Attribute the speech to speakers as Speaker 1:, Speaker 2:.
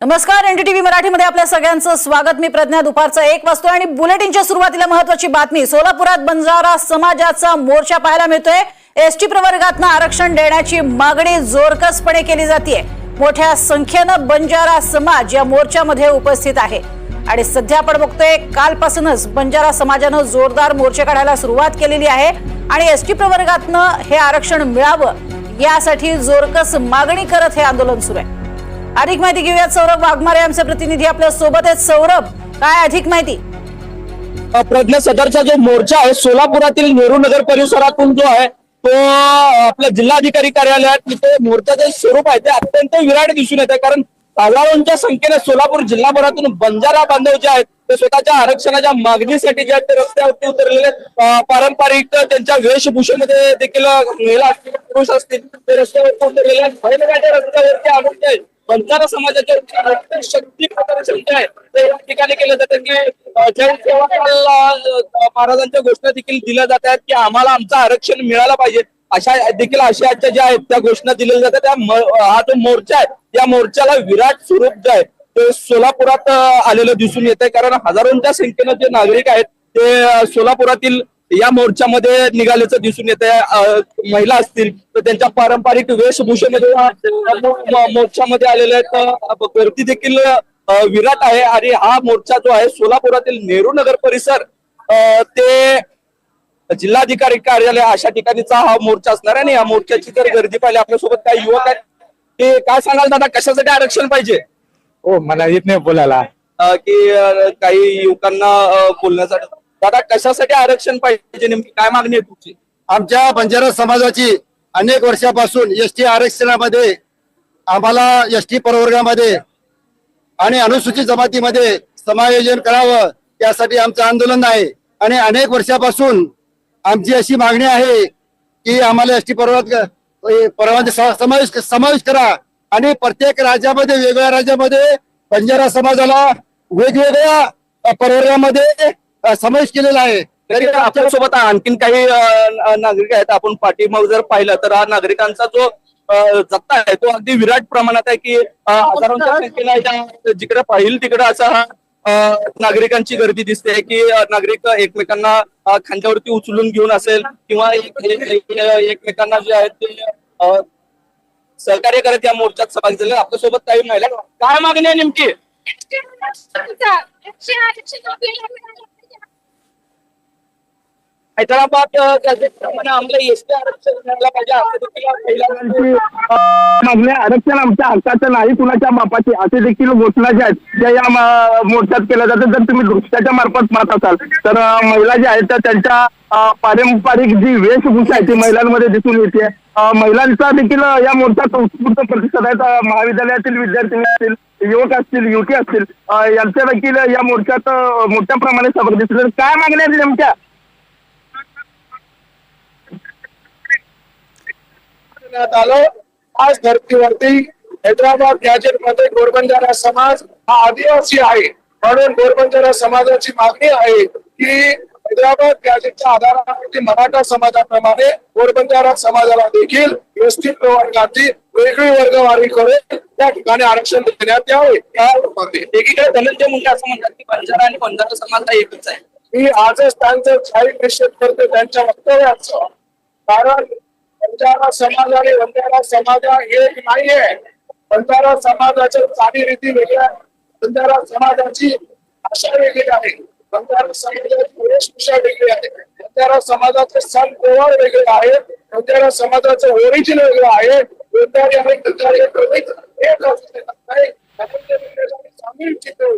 Speaker 1: नमस्कार एनडीटीव्ही मराठीमध्ये आपल्या सगळ्यांचं स्वागत. मी प्रज्ञा दुपारचं एक वाजतो आणि बुलेटिनच्या सुरुवातीला महत्वाची बातमी. सोलापुरात बंजारा समाजाचा मोर्चा पाहायला मिळतोय. एसटी प्रवर्गातनं आरक्षण देण्याची मागणी जोरकसपणे केली जाते मोठ्या संख्येनं बंजारा समाज या मोर्चामध्ये उपस्थित आहे. आणि सध्या आपण बघतोय कालपासूनच बंजारा समाजानं जोरदार मोर्चे काढायला सुरुवात केलेली आहे. आणि एसटी प्रवर्गातनं हे आरक्षण मिळावं यासाठी जोरकस मागणी करत हे आंदोलन सुरू आहे. अधिक माहिती घेऊयात सौरभ वाघमारे आमचे प्रतिनिधी आपल्यासोबत आहेत. सौरभ काय अधिक माहिती?
Speaker 2: प्रज्ञा सदरचा जो मोर्चा आहे सोलापुरातील नेहरू नगर परिसरातून जो आहे तो आपल्या जिल्हाधिकारी कार्यालयात तिथे मोर्चाचे स्वरूप आहे. ते अत्यंत विराट दिसून येत आहे कारण हजारोंच्या संख्येने सोलापूर जिल्हाभरातून बंजारा बांधव जे आहेत ते स्वतःच्या आरक्षणाच्या मागणीसाठी जे आहेत ते रस्त्यावरती उतरलेले आहेत. पारंपरिक त्यांच्या वेशभूषेमध्ये देखील महिला पुरुष असतील ते रस्त्यावरती उतरलेले आहेत. बैलगाड्या रस्त्यावरती आणून बंजारा समाजाच्या शक्ती प्रदर्शन जे आहे. ते या ठिकाणी केलं जातं की महाराजांच्या घोषणा देखील दिल्या जात आहेत की आम्हाला आमचं आरक्षण मिळालं पाहिजे. अशा देखील आशयाच्या ज्या आहेत त्या घोषणा दिलेल्या जातात. त्या हा जो मोर्चा आहे या मोर्चाला विराट स्वरूप जे आहे ते सोलापुरात आलेलं दिसून येत आहे कारण हजारोंच्या संख्येनं जे नागरिक आहेत ते सोलापुरातील या मोर्चामध्ये निघाल्याचं दिसून येत आहे महिला असतील तर त्यांच्या पारंपरिक वेशभूषेमध्ये मोर्चामध्ये आलेले आहेत. गर्दी देखील विराट आहे. आणि हा मोर्चा जो आहे सोलापुरातील नेहरू नगर परिसर ते जिल्हाधिकारी कार्यालय अशा ठिकाणीचा हा मोर्चा असणार आहे. आणि या मोर्चाची जर गर्दी पाहिली आपल्यासोबत काही युवक आहेत. ते काय सांगाल दादा? कशासाठी आरक्षण पाहिजे?
Speaker 3: हो मला येत नाही बोलायला.
Speaker 2: की काही युवकांना बोलण्यासाठी दादा कशासाठी आरक्षण पाहिजे नेमकी? काय मागणी आहे तुमची?
Speaker 3: आमच्या बंजारा समाजाची अनेक वर्षापासून एस टी आरक्षणामध्ये आम्हाला एस टी प्रवर्गामध्ये आणि अनुसूचित जमातीमध्ये समायोजन करावं यासाठी आमचं आंदोलन आहे. आणि अनेक वर्षापासून आमची अशी मागणी आहे की आम्हाला एस टी परवानगी समावेश समावेश करा. आणि प्रत्येक राज्यामध्ये वेगवेगळ्या राज्यामध्ये बंजारा समाजाला वेगवेगळ्या परवर्गामध्ये प्रवर्गामध्ये समावेश केलेला आहे.
Speaker 2: तरी आपल्यासोबत आणखीन काही नागरिक आहेत. आपण पाठीमाग जर पाहिलं तर हा नागरिकांचा जो जत्ता आहे तो अगदी विराट प्रमाणात आहे की अं, हजारोंच्या संख्येने या- जिकडे पाहिल तिकडे असा हा नागरिकांची गर्दी दिसते की नागरिक एकमेकांना खांद्यावरती उचलून घेऊन असेल किंवा एक- एक- एक- एकमेकांना जे आहेत ते सहकार्य करत या मोर्चात सहभागी झाले. आपल्यासोबत काही महिला काय मागणी आहे नेमकी? हैदराबाद त्याचप्रमाणे एसटी आरक्षण मिळायला पाहिजे. असं देखील महिलांची
Speaker 4: आरक्षण आमच्या हक्काचं नाही कुणाच्या बापाचे असे देखील घोषणा ज्या आहेत त्या या मोर्चात केल्या जातात. जर तुम्ही दृष्ट्याच्या मार्फत पाहत असाल तर महिला ज्या आहेत त्या त्यांच्या पारंपरिक जी वेशभूषा आहे ती महिलांमध्ये दिसून येते. महिलांचा देखील या मोर्चात उत्स्फूर्त प्रतिसाद आहे. महाविद्यालयातील विद्यार्थी असतील युवक असतील युवती असतील अं, यांच्या देखील या मोर्चात मोठ्या प्रमाणात सहभाग दिसले काय मागण्या नेमक्या?
Speaker 5: करण्यात आलं. आज धर्तीवरती हैदराबाद गॅजेटमध्ये गोरबंजारा समाज हा आदिवासी आहे. म्हणून गोरबंजारा समाजाची मागणी आहे की हैदराबाद गॅजेटच्या आधारावरती मराठा समाजाप्रमाणे गोरबंजारा समाजाला देखील एसटी प्रवर्गाची वेगळी वर्गवारी करून त्या ठिकाणी आरक्षण देण्यात यावे.
Speaker 2: एकीकडे धनंजय मुंडे असं म्हणतात की बंजारा आणि बंजारा समाज हा एकच आहे.
Speaker 5: मी आजच त्यांचं जाहीर निषेध करतो त्यांच्या वक्तव्याचं कारण बंजारा समाज आणि बंजारा समाज हा एक नाहीये. बंजारा समाजाच्या चालीरीती वेगळ्या बंजारा समाजाची भाषा वेगळी आहे. बंजारा समाजाची वेशभूषा वेगळी आहे. बंजारा समाजाचे सण त्योहार वेगळे आहेत. बंजारा समाजाचं ओरिजिन वेगळं आहे. बंजारी आणि बंजारी एक असू शकत नाही. सामील चित्र